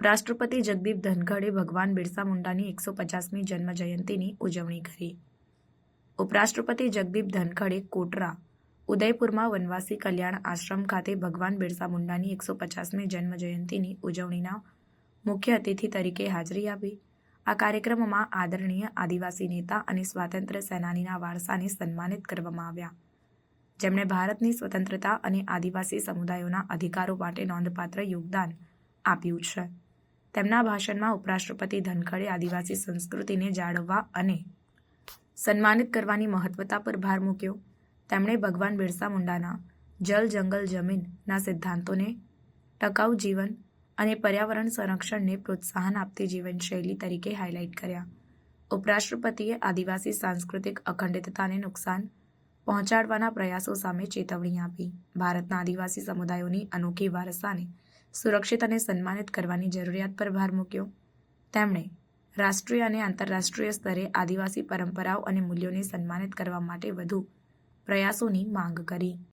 ઉપરાષ્ટ્રપતિ જગદીપ ધનખડે ભગવાન બિરસા મુંડાની એકસો પચાસમી જન્મ જયંતિની ઉજવણી કરી. ઉપરાષ્ટ્રપતિ જગદીપ ધનખડે કોટરા, ઉદયપુરમાં વનવાસી કલ્યાણ આશ્રમ ખાતે ભગવાન બિરસા મુંડાની એકસો પચાસમી જન્મ જયંતિની ઉજવણીના મુખ્ય અતિથિ તરીકે હાજરી આપી. આ કાર્યક્રમમાં આદરણીય આદિવાસી નેતા અને સ્વાતંત્ર્ય સેનાનીના વારસાને સન્માનિત કરવામાં આવ્યા. જેમણે ભારતની સ્વતંત્રતા અને આદિવાસી સમુદાયોના અધિકારો માટે નોંધપાત્ર યોગદાન આપ્યું છે. તેમના ભાષણમાં ઉપરાષ્ટ્રપતિ ધનખડે આદિવાસી સંસ્કૃતિને જાળવવા અને સન્માનિત કરવાની મહત્વતા પર ભાર મૂક્યો. તેમણે ભગવાન બિરસા મુંડાના જલ જંગલ જમીનના સિદ્ધાંતોને ટકાઉ જીવન અને પર્યાવરણ સંરક્ષણને પ્રોત્સાહન આપતી જીવનશૈલી તરીકે હાઇલાઇટ કર્યા. ઉપરાષ્ટ્રપતિએ આદિવાસી સાંસ્કૃતિક અખંડિતતાને નુકસાન પહોંચાડવાના પ્રયાસો સામે ચેતવણી આપી. ભારતના આદિવાસી સમુદાયોની અનોખી વારસાને સુરક્ષિત અને સન્માનિત કરવાની જરૂરિયાત પર ભાર મૂક્યો. તેમણે રાષ્ટ્રીય અને આંતરરાષ્ટ્રીય સ્તરે આદિવાસી પરંપરાઓ અને મૂલ્યોને સન્માનિત કરવા માટે વધુ પ્રયાસોની માંગ કરી.